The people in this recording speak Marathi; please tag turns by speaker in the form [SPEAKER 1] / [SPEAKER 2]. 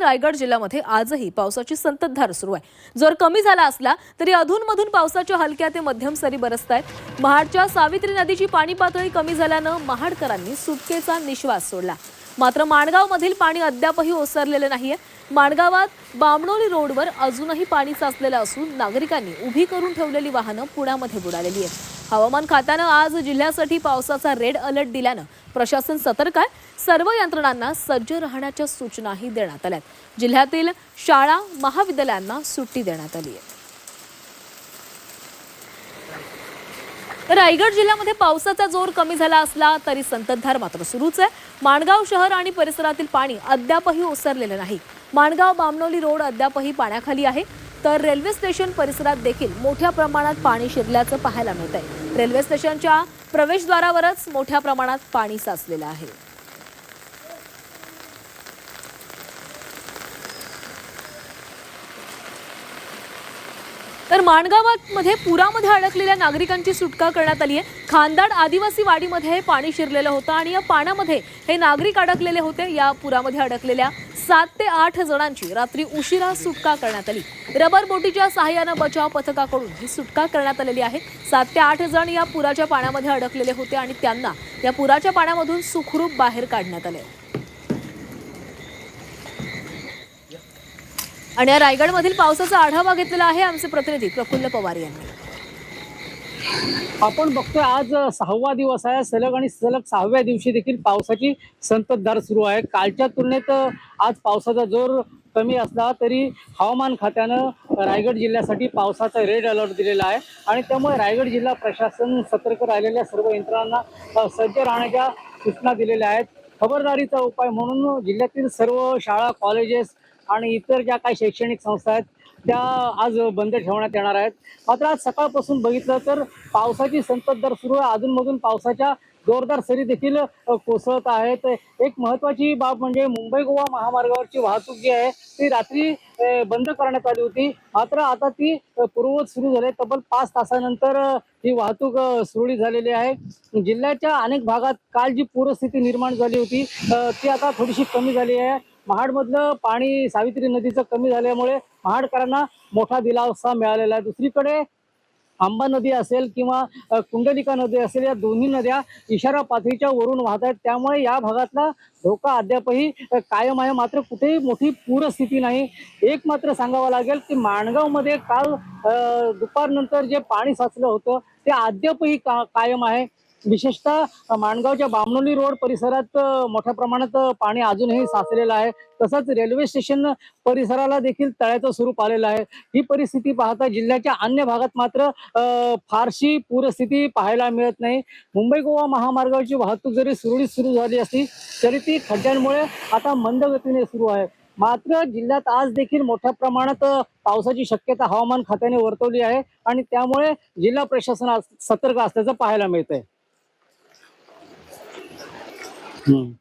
[SPEAKER 1] रायगड जिल्ह्यामध्ये आजही पावसाची संततधार सुरू आहे. जोर कमी झाला असला तरी अधूनमधून पावसाच्या हलक्या ते मध्यम सरी बरसत आहेत. महाडच्या सावित्री नदीची पाणी पातळी कमी झाल्यानं महाडकरांनी सुटकेचा निश्वास सोडला. मात्र माणगावमधील पाणी अद्यापही ओसरलेलं नाहीये. माणगावात बामणोली रोडवर अजूनही पाणी साचलेलं असून नागरिकांनी उभी करून ठेवलेली वाहनं पुण्यामध्ये बुडालेली आहेत. हवामान खात्यानं आज जिल्ह्यासाठी पावसाचा रेड अलर्ट दिल्यानं प्रशासन सतर्क आहे. सर्व यंत्रणांना सज्ज राहण्याच्या सूचनाही देण्यात आल्या जिल्ह्यातील शाळा महाविद्यालयांना सुट्टी देण्यात आली आहे. रायगड जिल्ह्यामध्ये पावसाचा जोर कमी झाला असला तरी संततधार मात्र सुरूच आहे. माणगाव शहर आणि परिसरातील पाणी अद्यापही ओसरलेलं नाही. माणगाव बामणोली रोड अद्यापही पाण्याखाली आहे. तर रेल्वे स्टेशन परिसरात देखील मोठ्या प्रमाणात पाणी शिरल्याचं पाहायला मिळत आहे रेल्वे स्टेशनच्या प्रवेशद्वारावरच मोठ्या प्रमाणात पाणी साचलेलं आहे. तर माणगावामध्ये पुरामध्ये अडकलेल्या नागरिकांची सुटका करण्यात आली आहे खानदाड आदिवासी वाडीमध्ये हे पाणी शिरलेलं होतं आणि या पाण्यामध्ये हे नागरिक अडकलेले होते. या पुरामध्ये अडकलेल्या सात ते आठ जणांची रात्री उशिरा सुटका करण्यात आली. रबर बोटीच्या सहाय्यानं बचाव पथकाकडून ही सुटका करण्यात आलेली आहे. सात ते आठ जण या पुराच्या पाण्यामध्ये अडकलेले होते आणि त्यांना या पुराच्या पाण्यामधून सुखरूप बाहेर काढण्यात आले. आणि या रायगडमधील पावसाचा आढावा घेतलेला आहे आमचे प्रतिनिधी प्रफुल्ल पवार यांनी.
[SPEAKER 2] आपण बघतोय आज सहावा दिवस आहे. सलग आणि सलग सहाव्या दिवशी देखील पावसाची संततधार सुरू आहे. कालच्या तुलनेत आज पावसाचा जोर कमी असला तरी हवामान खात्यानं रायगड जिल्ह्यासाठी पावसाचा रेड अलर्ट दिलेला आहे. आणि त्यामुळे रायगड जिल्हा प्रशासन सतर्क राहिलेल्या सर्व यंत्रणांना सज्ज राहण्याच्या सूचना दिलेल्या आहेत. खबरदारीचा उपाय म्हणून जिल्ह्यातील सर्व शाळा कॉलेजेस आणि इतर ज्या काही शैक्षणिक संस्था आहेत त्या आज बंद ठेवण्यात येणार आहेत. मात्र आज सकाळपासून बघितलं तर पावसाची संततधार सुरू आहे. अधूनमधून पावसाच्या जोरदार सरी देखील कोसळत आहेत. एक महत्वाची बाब म्हणजे मुंबई गोवा महामार्गावरची वाहतूक जी आहे ती रात्री बंद करण्यात आली होती. मात्र आता ती पूर्ववत सुरू झाली. आहे. तब्बल पाच तासानंतर ही वाहतूक सुरळीत झालेली आहे. जिल्ह्याच्या अनेक भागात काल जी पूरस्थिती निर्माण झाली होती ती आता थोडीशी कमी झाली आहे. महाडमधलं पाणी सावित्री नदीचं कमी झाल्यामुळे महाडकरांना मोठा दिलासा मिळालेला आहे. दुसरीकडे आंबा नदी असेल किंवा कुंडलिका नदी असेल या दोन्ही नद्या इशारा पातळीच्या वरून वाहत आहेत. त्यामुळे या भागातला धोका अद्यापही कायम आहे. मात्र कुठेही मोठी पूरस्थिती नाही. एक मात्र सांगावं लागेल की माणगावमध्ये काल दुपारनंतर जे पाणी साचलं होतं ते अद्यापही का कायम आहे. विशेषतः माणगावच्या बामणोली रोड परिसरात मोठ्या प्रमाणात पाणी अजूनही साचलेलं आहे. तसंच रेल्वे स्टेशन परिसराला देखील तळ्याचं स्वरूप आलेलं आहे. ही परिस्थिती पाहता जिल्ह्याच्या अन्य भागात मात्र फारशी पूरस्थिती पाहायला मिळत नाही. मुंबई गोवा महामार्गाची वाहतूक जरी सुरळीत सुरू झाली असली तरी ती खड्ड्यांमुळे आता मंद गतीने सुरू आहे. मात्र जिल्ह्यात आज देखील मोठ्या प्रमाणात पावसाची शक्यता हवामान खात्याने वर्तवली आहे आणि त्यामुळे जिल्हा प्रशासन सतर्क असल्याचं पाहायला मिळतंय. Mm.